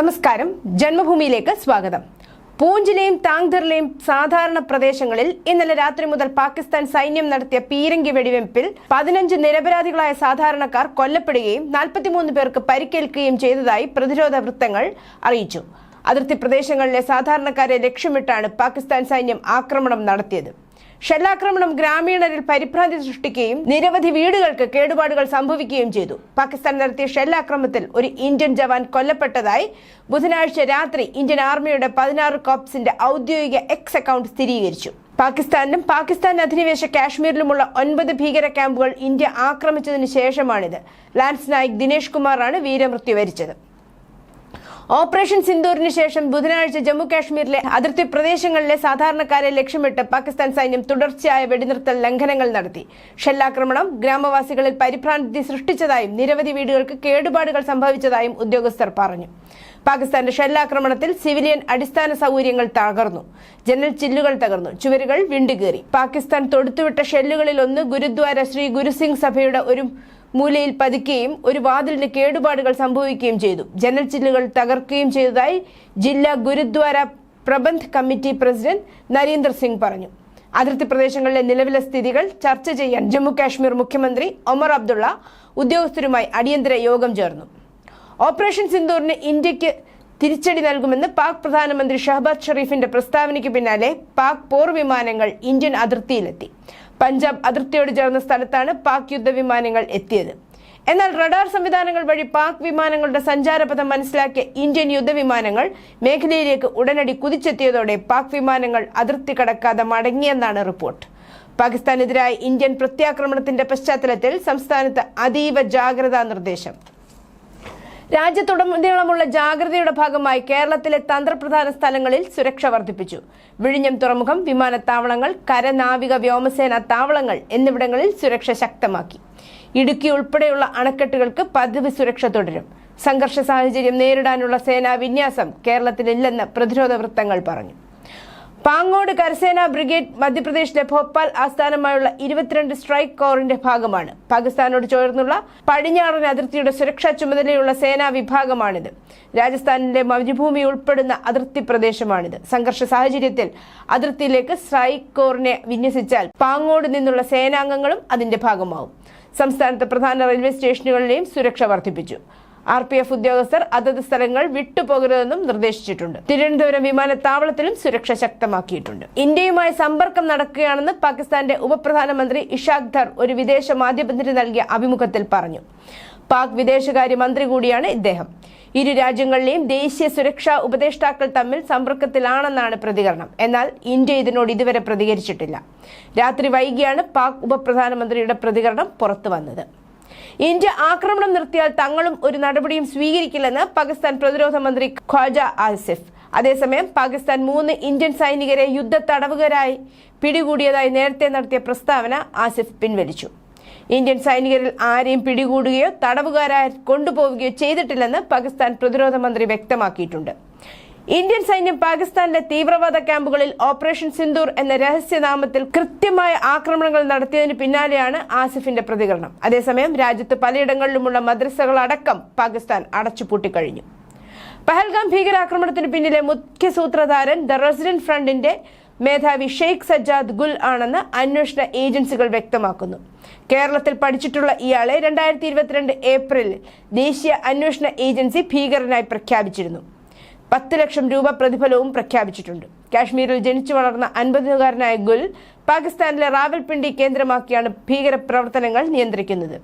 നമസ്കാരം. ജന്മഭൂമിയിലേക്ക് സ്വാഗതം. പൂഞ്ചിലെയും താങ്ധറിലെയും സാധാരണ പ്രദേശങ്ങളിൽ ഇന്നലെ രാത്രി മുതൽ പാകിസ്ഥാൻ സൈന്യം നടത്തിയ പീരങ്കി വെടിവെപ്പിൽ പതിനഞ്ച് നിരപരാധികളായ സാധാരണക്കാർ കൊല്ലപ്പെടുകയും നാൽപ്പത്തിമൂന്ന് പേർക്ക് പരിക്കേൽക്കുകയും ചെയ്തതായി പ്രതിരോധ വൃത്തങ്ങൾ അറിയിച്ചു. അതിർത്തി പ്രദേശങ്ങളിലെ സാധാരണക്കാരെ ലക്ഷ്യമിട്ടാണ് പാകിസ്ഥാൻ സൈന്യം ആക്രമണം നടത്തിയത്. ഷെല്ലാക്രമണം ഗ്രാമീണരിൽ പരിഭ്രാന്തി സൃഷ്ടിക്കുകയും നിരവധി വീടുകൾക്ക് കേടുപാടുകൾ സംഭവിക്കുകയും ചെയ്തു. പാകിസ്ഥാൻ നടത്തിയ ഷെല്ലാക്രമത്തിൽ ഒരു ഇന്ത്യൻ ജവാൻ കൊല്ലപ്പെട്ടതായി ബുധനാഴ്ച രാത്രി ഇന്ത്യൻ ആർമിയുടെ പതിനാറ് കോപ്സിന്റെ ഔദ്യോഗിക എക്സ് അക്കൗണ്ട് സ്ഥിരീകരിച്ചു. പാകിസ്ഥാനിലും പാകിസ്ഥാൻ അധിനിവേശ കാശ്മീരിലുമുള്ള ഒൻപത് ഭീകര ക്യാമ്പുകൾ ഇന്ത്യ ആക്രമിച്ചതിന് ശേഷമാണിത്. ലാൻസ് നായിക് ദിനേഷ് കുമാറാണ് വീരമൃത്യു വരിച്ചത്. ഓപ്പറേഷൻ സിന്ദൂറിന് ശേഷം ബുധനാഴ്ച ജമ്മു കാശ്മീരിലെ അതിർത്തി പ്രദേശങ്ങളിലെ സാധാരണക്കാരെ ലക്ഷ്യമിട്ട് പാകിസ്ഥാൻ സൈന്യം തുടർച്ചയായ വെടിനിർത്തൽ ലംഘനങ്ങൾ നടത്തി. ഷെല്ലാക്രമണം ഗ്രാമവാസികളിൽ പരിഭ്രാന്തി സൃഷ്ടിച്ചതായും നിരവധി വീടുകൾക്ക് കേടുപാടുകൾ സംഭവിച്ചതായും ഉദ്യോഗസ്ഥർ പറഞ്ഞു. പാകിസ്ഥാന്റെ ഷെല്ലാക്രമണത്തിൽ സിവിലിയൻ അടിസ്ഥാന സൗകര്യങ്ങൾ തകർന്നു. ജനൽ ചില്ലുകൾ തകർന്നു. ചുവരുകൾ വിണ്ടുകീറി. പാകിസ്ഥാൻ തൊടുത്തുവിട്ട ഷെല്ലുകളിൽ ഒന്ന് ഗുരുദ്വാര ശ്രീ ഗുരുസിംഗ് സഭയുടെ ഒരു മൂലയിൽ പതിക്കുകയും ഒരു വാതിലിന് കേടുപാടുകൾ സംഭവിക്കുകയും ചെയ്തു. ജനൽ ചില്ലുകൾ തകർക്കുകയും ചെയ്തതായി ജില്ലാ ഗുരുദ്വാര പ്രബന്ധ് കമ്മിറ്റി പ്രസിഡന്റ് നരേന്ദർ സിംഗ് പറഞ്ഞു. അതിർത്തി പ്രദേശങ്ങളിലെ നിലവിലെ സ്ഥിതികൾ ചർച്ച ചെയ്യാൻ ജമ്മു കാശ്മീർ മുഖ്യമന്ത്രി ഒമർ അബ്ദുള്ള ഉദ്യോഗസ്ഥരുമായി അടിയന്തര യോഗം ചേർന്നു. ഓപ്പറേഷൻ സിന്ദൂറിന് ഇന്ത്യയ്ക്ക് തിരിച്ചടി നൽകുമെന്ന് പാക് പ്രധാനമന്ത്രി ഷഹബാദ് ഷെറീഫിന്റെ പ്രസ്താവനയ്ക്ക് പിന്നാലെ പാക് പോർ വിമാനങ്ങൾ ഇന്ത്യൻ അതിർത്തിയിലെത്തി. പഞ്ചാബ് അതിർത്തിയോട് ചേർന്ന സ്ഥലത്താണ് പാക് യുദ്ധവിമാനങ്ങൾ എത്തിയത്. എന്നാൽ റഡാർ സംവിധാനങ്ങൾ വഴി പാക് വിമാനങ്ങളുടെ സഞ്ചാരപഥം മനസ്സിലാക്കിയ ഇന്ത്യൻ യുദ്ധവിമാനങ്ങൾ മേഖലയിലേക്ക് ഉടനടി കുതിച്ചെത്തിയതോടെ പാക് വിമാനങ്ങൾ അതിർത്തി കടക്കാതെ മടങ്ങിയെന്നാണ് റിപ്പോർട്ട്. പാകിസ്ഥാനെതിരായ ഇന്ത്യൻ പ്രത്യാക്രമണത്തിന്റെ പശ്ചാത്തലത്തിൽ സംസ്ഥാനത്ത് അതീവ ജാഗ്രതാ നിർദ്ദേശം. രാജ്യത്തുടനീളമുള്ള ജാഗ്രതയുടെ ഭാഗമായി കേരളത്തിലെ തന്ത്രപ്രധാന സ്ഥലങ്ങളിൽ സുരക്ഷ വർദ്ധിപ്പിച്ചു. വിഴിഞ്ഞം തുറമുഖം വിമാനത്താവളങ്ങൾ കരനാവിക വ്യോമസേന താവളങ്ങൾ എന്നിവിടങ്ങളിൽ സുരക്ഷ ശക്തമാക്കി. ഇടുക്കി ഉൾപ്പെടെയുള്ള അണക്കെട്ടുകൾക്ക് പതിവ് സുരക്ഷ തുടരും. സംഘർഷ സാഹചര്യം നേരിടാനുള്ള സേനാ വിന്യാസം കേരളത്തിലില്ലെന്ന് പ്രതിരോധ വൃത്തങ്ങൾ പറഞ്ഞു. പാങ്ങോട് കരസേന ബ്രിഗേഡ് മധ്യപ്രദേശിലെ ഭോപ്പാൽ ആസ്ഥാനമായുള്ള ഇരുപത്തിരണ്ട് സ്ട്രൈക്ക് കോറിന്റെ ഭാഗമാണ്. പാകിസ്ഥാനോട് ചേർന്നുള്ള പടിഞ്ഞാറൻ അതിർത്തിയുടെ സുരക്ഷാ ചുമതലയുള്ള സേനാ വിഭാഗമാണിത്. രാജസ്ഥാനിലെ മരുഭൂമി ഉൾപ്പെടുന്ന അതിർത്തി പ്രദേശമാണിത്. സംഘർഷ സാഹചര്യത്തിൽ അതിർത്തിയിലേക്ക് സ്ട്രൈക്ക് കോറിനെ വിന്യസിച്ചാൽ പാങ്ങോട് നിന്നുള്ള സേനാംഗങ്ങളും അതിന്റെ ഭാഗമാവും. സംസ്ഥാനത്തെ പ്രധാന റെയിൽവേ സ്റ്റേഷനുകളിലെയും സുരക്ഷ വർദ്ധിപ്പിച്ചു. ആർ പി എഫ് ഉദ്യോഗസ്ഥർ അതത് സ്ഥലങ്ങൾ വിട്ടുപോകരുതെന്നും നിർദ്ദേശിച്ചിട്ടുണ്ട്. തിരുവനന്തപുരം വിമാനത്താവളത്തിലും സുരക്ഷ ശക്തമാക്കിയിട്ടുണ്ട്. ഇന്ത്യയുമായി സമ്പർക്കം നടക്കുകയാണെന്ന് പാകിസ്ഥാന്റെ ഉപപ്രധാനമന്ത്രി ഇഷാഖ് ധർ ഒരു വിദേശ മാധ്യമത്തിന് നൽകിയ അഭിമുഖത്തിൽ പറഞ്ഞു. പാക് വിദേശകാര്യ മന്ത്രി കൂടിയാണ് ഇദ്ദേഹം. ഇരു രാജ്യങ്ങളിലെയും ദേശീയ സുരക്ഷാ ഉപദേഷ്ടാക്കൾ തമ്മിൽ സമ്പർക്കത്തിലാണെന്നാണ് പ്രതികരണം. എന്നാൽ ഇന്ത്യ ഇതിനോട് ഇതുവരെ പ്രതികരിച്ചിട്ടില്ല. രാത്രി വൈകിയാണ് പാക് ഉപപ്രധാനമന്ത്രിയുടെ പ്രതികരണം പുറത്തു വന്നത്. ഇന്ത്യ ആക്രമണം നിർത്തിയാൽ തങ്ങളും ഒരു നടപടിയും സ്വീകരിക്കില്ലെന്ന് പാകിസ്ഥാൻ പ്രതിരോധ മന്ത്രി ഖ്വാജ ആസിഫ്. അതേസമയം പാകിസ്ഥാൻ മൂന്ന് ഇന്ത്യൻ സൈനികരെ യുദ്ധ തടവുകാരായി പിടികൂടിയതായി നേരത്തെ നടത്തിയ പ്രസ്താവന ആസിഫ് പിൻവലിച്ചു. ഇന്ത്യൻ സൈനികരിൽ ആരെയും പിടികൂടുകയോ തടവുകാരായി കൊണ്ടുപോവുകയോ ചെയ്തിട്ടില്ലെന്ന് പാകിസ്ഥാൻ പ്രതിരോധ മന്ത്രി വ്യക്തമാക്കിയിട്ടുണ്ട്. ഇന്ത്യൻ സൈന്യം പാകിസ്ഥാനിലെ തീവ്രവാദ ക്യാമ്പുകളിൽ ഓപ്പറേഷൻ സിന്ദൂർ എന്ന രഹസ്യനാമത്തിൽ കൃത്യമായ ആക്രമണങ്ങൾ നടത്തിയതിന് പിന്നാലെയാണ് ആസിഫിന്റെ പ്രതികരണം. അതേസമയം രാജ്യത്ത് പലയിടങ്ങളിലുമുള്ള മദ്രസകളടക്കം പാകിസ്ഥാൻ അടച്ചുപൂട്ടിക്കഴിഞ്ഞു. പഹൽഗാം ഭീകരാക്രമണത്തിന് പിന്നിലെ മുഖ്യ സൂത്രധാരൻ ദ റെസിഡന്റ് ഫ്രണ്ടിന്റെ മേധാവി ഷെയ്ഖ് സജ്ജാദ് ഗുൽ ആണെന്ന് അന്വേഷണ ഏജൻസികൾ വ്യക്തമാക്കുന്നു. കേരളത്തിൽ പഠിച്ചിട്ടുള്ള ഇയാളെ രണ്ടായിരത്തി ഏപ്രിലിൽ ദേശീയ അന്വേഷണ ഏജൻസി ഭീകരനായി പ്രഖ്യാപിച്ചിരുന്നു. പത്ത് ലക്ഷം രൂപ പ്രതിഫലവും പ്രഖ്യാപിച്ചിട്ടുണ്ട്. കാശ്മീരിൽ ജനിച്ചു വളർന്ന അൻപതുകാരനായ ഗുൽ പാകിസ്ഥാനിലെ റാവൽപിണ്ടി കേന്ദ്രമാക്കിയാണ് ഭീകര പ്രവർത്തനങ്ങൾ നിയന്ത്രിക്കുന്നത്.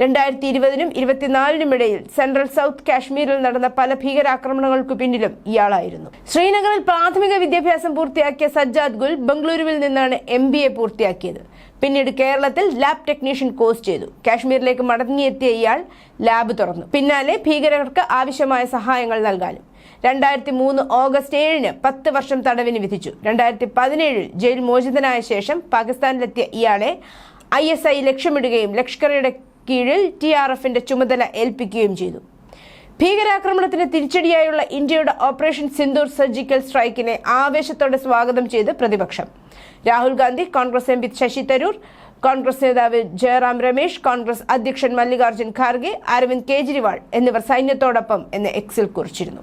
രണ്ടായിരത്തി ഇരുപതിനും ഇരുപത്തിനാലിനും ഇടയിൽ സെൻട്രൽ സൗത്ത് കാശ്മീരിൽ നടന്ന പല ഭീകരാക്രമണങ്ങൾക്കു പിന്നിലും ഇയാളായിരുന്നു. ശ്രീനഗറിൽ പ്രാഥമിക വിദ്യാഭ്യാസം പൂർത്തിയാക്കിയ സജ്ജാദ് ഗുൽ ബംഗളൂരുവിൽ നിന്നാണ് എം പൂർത്തിയാക്കിയത്. പിന്നീട് കേരളത്തിൽ ലാബ് ടെക്നീഷ്യൻ കോഴ്സ് ചെയ്തു. കാശ്മീരിലേക്ക് മടങ്ങിയെത്തിയ ഇയാൾ ലാബ് തുറന്നു. പിന്നാലെ ഭീകരർക്ക് ആവശ്യമായ സഹായങ്ങൾ നൽകാനും. രണ്ടായിരത്തി മൂന്ന് ഓഗസ്റ്റ് ഏഴിന് പത്ത് വർഷം തടവിന് വിധിച്ചു. രണ്ടായിരത്തി പതിനേഴിൽ ജയിൽ മോചിതനായ ശേഷം പാകിസ്ഥാനിലെത്തിയ ഇയാളെ ഐ എസ് ഐ ലക്ഷ്യമിടുകയും ലഷ്കറുടെ കീഴിൽ ടി ആർ എഫിന്റെ ചുമതല ഏൽപ്പിക്കുകയും ചെയ്തു. ഭീകരാക്രമണത്തിന് തിരിച്ചടിയായുള്ള ഇന്ത്യയുടെ ഓപ്പറേഷൻ സിന്ദൂർ സർജിക്കൽ സ്ട്രൈക്കിനെ ആവേശത്തോടെ സ്വാഗതം ചെയ്ത് പ്രതിപക്ഷം. രാഹുൽ ഗാന്ധി കോൺഗ്രസ് എം പി ശശി തരൂർ കോൺഗ്രസ് നേതാവ് ജയറാം രമേശ് കോൺഗ്രസ് അധ്യക്ഷൻ മല്ലികാർജുൻ ഖാർഗെ അരവിന്ദ് കെജ്രിവാൾ എന്നിവർ സൈന്യത്തോടൊപ്പം എന്ന് എക്സിൽ കുറിച്ചിരുന്നു.